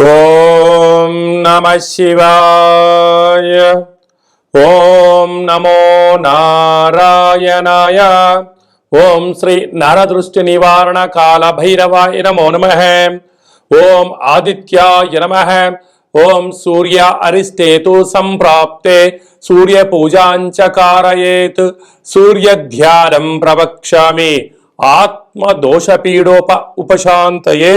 ఓం నమ శివాయ ఓం నమో నారాయణాయ ఓం శ్రీ నరదృష్టి నివారణ కాల భైరవాయ నమో నమ ఓం ఆదిత్యాయ నమ ఓం సూర్య అరిష్టేతు సంప్రాప్తే సూర్య పూజాంచ కారయేత్ సూర్య ధ్యానం ప్రవక్ష్యామి ఆత్మ దోషపీడోప ఉపశాంతయే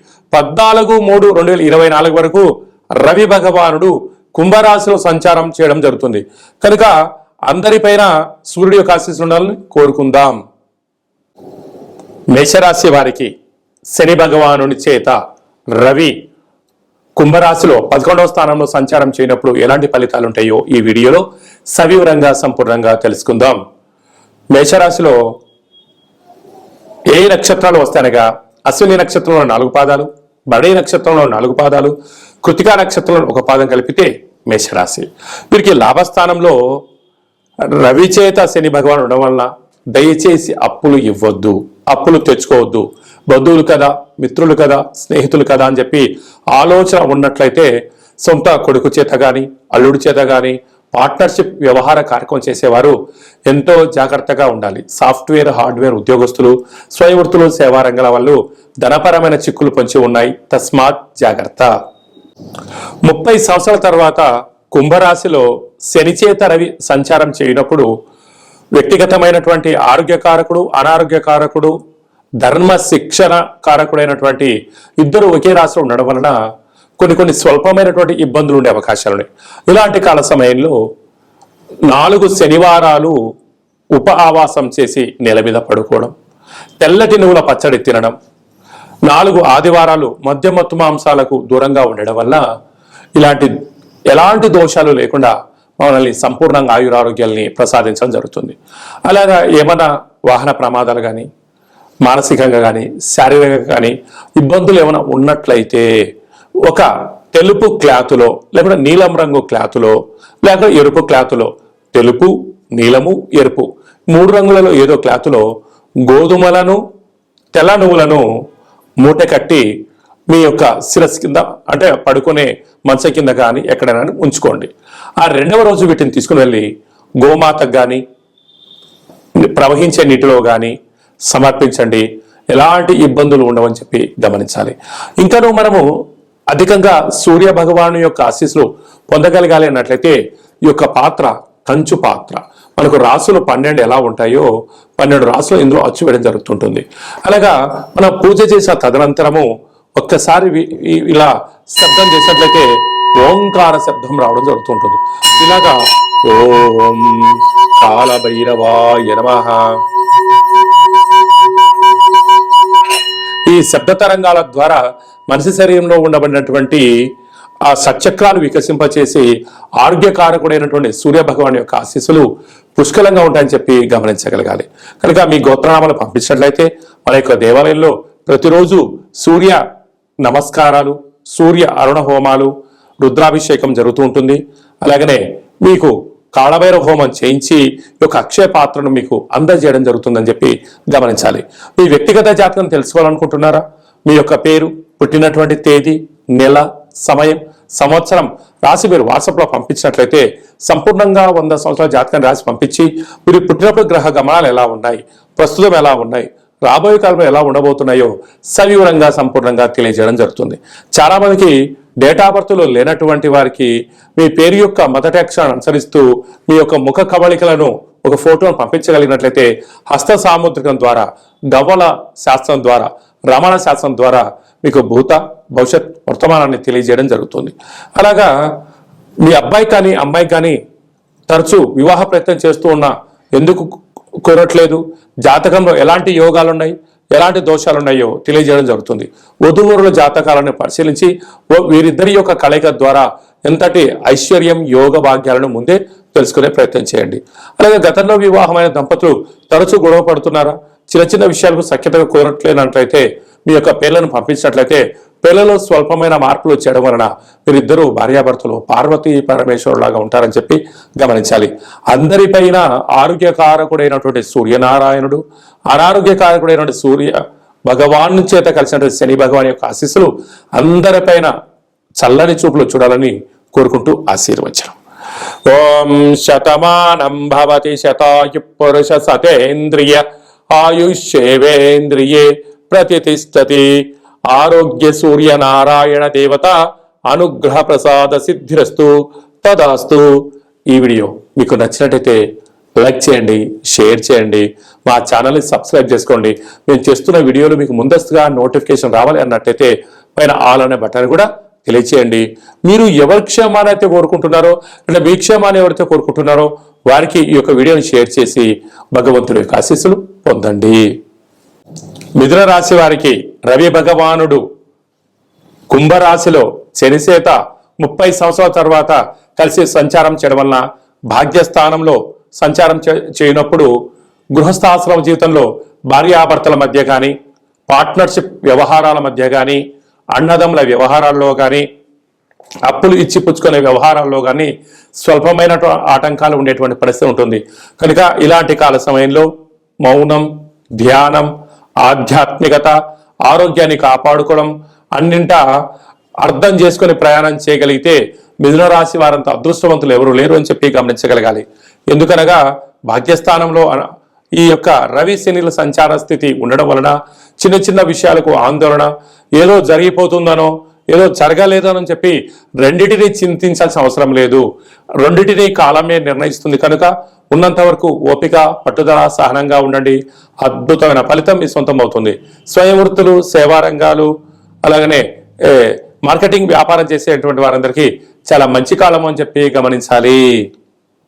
పద్నాలుగు మూడు రెండు వేల ఇరవై నాలుగు వరకు రవి భగవానుడు కుంభరాశిలో సంచారం చేయడం జరుగుతుంది. కనుక అందరిపైన సూర్యుడి యొక్క ఆశీస్సులు ఉండాలని కోరుకుందాం. మేషరాశి వారికి శని భగవానుని చేత రవి కుంభరాశిలో పదకొండవ స్థానంలో సంచారం చేయనప్పుడు ఎలాంటి ఫలితాలు ఉంటాయో ఈ వీడియోలో సవివరంగా సంపూర్ణంగా తెలుసుకుందాం. మేషరాశిలో ఏ నక్షత్రాలు వస్తాయనగా అశ్విని నక్షత్రంలో నాలుగు పాదాలు బడే నక్షత్రంలో నాలుగు పాదాలు కృతికా నక్షత్రంలో ఒక పాదం కలిపితే మేషరాశి. వీరికి లాభస్థానంలో రవిచేత శని భగవాన్ ఉండడం వలన దయచేసి అప్పులు ఇవ్వద్దు అప్పులు తెచ్చుకోవద్దు. బంధువులు కదా మిత్రులు కదా స్నేహితులు కదా అని చెప్పి ఆలోచన ఉన్నట్లయితే సొంత కొడుకు చేత కానీ అల్లుడి చేత కానీ పార్ట్నర్షిప్ వ్యవహార కార్యక్రమం చేసేవారు ఎంతో జాగ్రత్తగా ఉండాలి. సాఫ్ట్వేర్ హార్డ్వేర్ ఉద్యోగస్తులు స్వయం వృత్తులు సేవా రంగాల వాళ్ళు ధనపరమైన చిక్కులు పొంచి ఉన్నాయి. తస్మాత్ జాగ్రత్త. ముప్పై సంవత్సరాల తర్వాత కుంభరాశిలో శనిచేత రవి సంచారం చేయనప్పుడు వ్యక్తిగతమైనటువంటి ఆరోగ్యకారకుడు అనారోగ్యకారకుడు ధర్మ శిక్షణ కారకుడైనటువంటి ఇద్దరు ఒకే రాశిలో ఉండడం వలన కొన్ని కొన్ని స్వల్పమైనటువంటి ఇబ్బందులు ఉండే అవకాశాలు ఉన్నాయి. ఇలాంటి కాల సమయంలో నాలుగు శనివారాలు ఉప ఆవాసం చేసి నేల మీద పడుకోవడం తెల్లటి నువ్వుల పచ్చడి తినడం నాలుగు ఆదివారాలు మద్యమత్తు మాంసాలకు దూరంగా ఉండడం వల్ల ఇలాంటి ఎలాంటి దోషాలు లేకుండా మనల్ని సంపూర్ణంగా ఆయురారోగ్యాల్ని ప్రసాదించడం జరుగుతుంది. అలాగా ఏమైనా వాహన ప్రమాదాలు కానీ మానసికంగా కానీ శారీరకంగా కానీ ఇబ్బందులు ఏమైనా ఉన్నట్లయితే ఒక తెలుపు క్లాతులో లేకుంటే నీలం రంగు క్లాతులో లేకపోతే ఎరుపు క్లాతులో తెలుపు నీలము ఎరుపు. మూడు రంగులలో ఏదో క్లాతులో గోధుమలను తెల్ల నువ్వులను మూట కట్టి మీ యొక్క శిరస్సు కింద అంటే పడుకునే మంచ కింద కానీ ఎక్కడైనా ఉంచుకోండి. ఆ రెండవ రోజు వీటిని తీసుకుని వెళ్ళి గోమాతకు కానీ ప్రవహించే నీటిలో కానీ సమర్పించండి. ఎలాంటి ఇబ్బందులు ఉండవని చెప్పి గమనించాలి. ఇంకాను మనము అధికంగా సూర్య భగవాను యొక్క ఆశీస్సులు పొందగలగాలి అన్నట్లయితే ఈ యొక్క పాత్ర కంచు పాత్ర. మనకు రాసులు పన్నెండు ఎలా ఉంటాయో పన్నెండు రాసులు ఇందులో అచ్చు వేయడం జరుగుతుంటుంది. అలాగా మనం పూజ చేసిన తదనంతరము ఒక్కసారి ఇలా శబ్దం చేసినట్లయితే ఓంకార శబ్దం రావడం జరుగుతుంటుంది. ఇలాగా ఓం కాలభైరవాయ నమ. ఈ శబ్ద తరంగాల ద్వారా మనిషి శరీరంలో ఉండబడినటువంటి ఆ సచక్రాలు వికసింపచేసి ఆరోగ్యకారకుడైనటువంటి సూర్య భగవాన్ యొక్క ఆశీస్సులు పుష్కలంగా ఉంటాయని చెప్పి గమనించగలగాలి. కనుక మీ గోత్రనామాలు పంపించినట్లయితే మన యొక్క దేవాలయంలో ప్రతిరోజు సూర్య నమస్కారాలు సూర్య అరుణ హోమాలు రుద్రాభిషేకం జరుగుతూ ఉంటుంది. అలాగనే మీకు కాళభైరవ హోమం చేయించి ఈ యొక్క అక్షయ పాత్రను మీకు అందజేయడం జరుగుతుందని చెప్పి గమనించాలి. మీ వ్యక్తిగత జాతకం తెలుసుకోవాలనుకుంటున్నారా? మీ యొక్క పేరు పుట్టినటువంటి తేదీ నెల సమయం సంవత్సరం రాసి మీరు వాట్సాప్లో పంపించినట్లయితే సంపూర్ణంగా వంద సంవత్సరాల జాతకాన్ని రాసి పంపించి మీరు పుట్టినప్పుడు గ్రహ గమనాలు ఎలా ఉన్నాయి? ప్రస్తుతం ఎలా ఉన్నాయి? రాబోయే కాలంలో ఎలా ఉండబోతున్నాయో సవివరంగా సంపూర్ణంగా తెలియజేయడం జరుగుతుంది. చాలామందికి డేటా బర్త్లో లేనటువంటి వారికి మీ పేరు యొక్క మొదటి అక్షరాన్ని అనుసరిస్తూ మీ యొక్క ముఖ కవళికలను ఒక ఫోటోను పంపించగలిగినట్లయితే హస్త సాముద్రికం ద్వారా గవ్వల శాస్త్రం ద్వారా రమణ శాస్త్రం ద్వారా మీకు భూత భవిష్యత్ వర్తమానాన్ని తెలియజేయడం జరుగుతుంది. అలాగా మీ అబ్బాయి కానీ అమ్మాయి కానీ తరచూ వివాహ ప్రయత్నం చేస్తూ ఉన్న ఎందుకు కోరట్లేదు జాతకంలో ఎలాంటి యోగాలు ఉన్నాయి ఎలాంటి దోషాలు ఉన్నాయో తెలియజేయడం జరుగుతుంది. వధువరుల జాతకాలను పరిశీలించి వీరిద్దరి యొక్క కలయిక ద్వారా ఎంతటి ఐశ్వర్యం యోగ భాగ్యాలను ముందే తెలుసుకునే ప్రయత్నం చేయండి. అలాగే గతంలో వివాహమైన దంపతులు తరచూ గొడవ పడుతున్నారా? చిన్న చిన్న విషయాలకు సఖ్యతగా కోరట్లేనట్లయితే మీ యొక్క పేర్లను పంపించినట్లయితే పిల్లలు స్వల్పమైన మార్పులు చేయడం వలన వీరిద్దరూ భార్యాభర్తలు పార్వతీ పరమేశ్వరులాగా ఉంటారని చెప్పి గమనించాలి. అందరిపైన ఆరోగ్యకారకుడైనటువంటి సూర్యనారాయణుడు అనారోగ్యకారకుడైనటువంటి సూర్య భగవాన్ చేత కలిసినటువంటి శని భగవాన్ యొక్క ఆశీస్సులు అందరిపైన చల్లని చూపులు చూడాలని కోరుకుంటూ ఆశీర్వచనం. ఓం శతమానం భవతి శతాయు పురుష సతేంద్రియ ఆయుష్యేవేంద్రియే ప్రతిష్టతి. ఆరోగ్య సూర్య నారాయణ దేవత అనుగ్రహ ప్రసాద సిద్ధిరస్తు. తదాస్తు ఈ వీడియో మీకు నచ్చినట్టయితే లైక్ చేయండి షేర్ చేయండి మా ఛానల్ని సబ్స్క్రైబ్ చేసుకోండి. మేము చేస్తున్న వీడియోలు మీకు ముందస్తుగా నోటిఫికేషన్ రావాలి అన్నట్టయితే పైన ఆల్ అనే బటన్ కూడా తెలియచేయండి. మీరు ఎవరి క్షేమాన్ని అయితే కోరుకుంటున్నారో అంటే మీ క్షేమాన్ని ఎవరైతే కోరుకుంటున్నారో వారికి ఈ యొక్క వీడియోని షేర్ చేసి భగవంతుడి యొక్క ఆశీస్సులు పొందండి. మిథున రాశి వారికి రవి భగవానుడు కుంభరాశిలో శనిసేత ముప్పై సంవత్సరాల తర్వాత కలిసి సంచారం చేయడం వలన భాగ్యస్థానంలో సంచారం చే- చేయనప్పుడు గృహస్థాశ్రమ జీవితంలో భార్యాభర్తల మధ్య కానీ పార్ట్నర్షిప్ వ్యవహారాల మధ్య కానీ అన్నదమ్ముల వ్యవహారాల్లో కానీ అప్పులు ఇచ్చి పుచ్చుకునే వ్యవహారాల్లో కానీ స్వల్పమైన ఆటంకాలు ఉండేటువంటి పరిస్థితి ఉంటుంది. కనుక ఇలాంటి కాల సమయంలో మౌనం ధ్యానం ఆధ్యాత్మికత ఆరోగ్యాన్ని కాపాడుకోవడం అన్నింటా అర్థం చేసుకుని ప్రయాణం చేయగలిగితే మిథున రాశి వారంత అదృష్టవంతులు ఎవరు లేరు అని చెప్పి గమనించగలగాలి. ఎందుకనగా భాగ్యస్థానంలో ఈ యొక్క రవి శనిల సంచార స్థితి ఉండడం వలన చిన్న చిన్న విషయాలకు ఆందోళన ఏదో జరిగిపోతుందనో ఏదో జరగలేదనని చెప్పి రెండిటిని చింతించాల్సిన అవసరం లేదు. రెండిటిని కాలమే నిర్ణయిస్తుంది. కనుక ఉన్నంత వరకు ఓపిక పట్టుదల సహనంగా ఉండండి. అద్భుతమైన ఫలితం మీ సొంతం అవుతుంది. స్వయం వృత్తులు సేవా రంగాలు అలాగనే మార్కెటింగ్ వ్యాపారం చేసేటువంటి వారందరికీ చాలా మంచి కాలం అని చెప్పి గమనించాలి.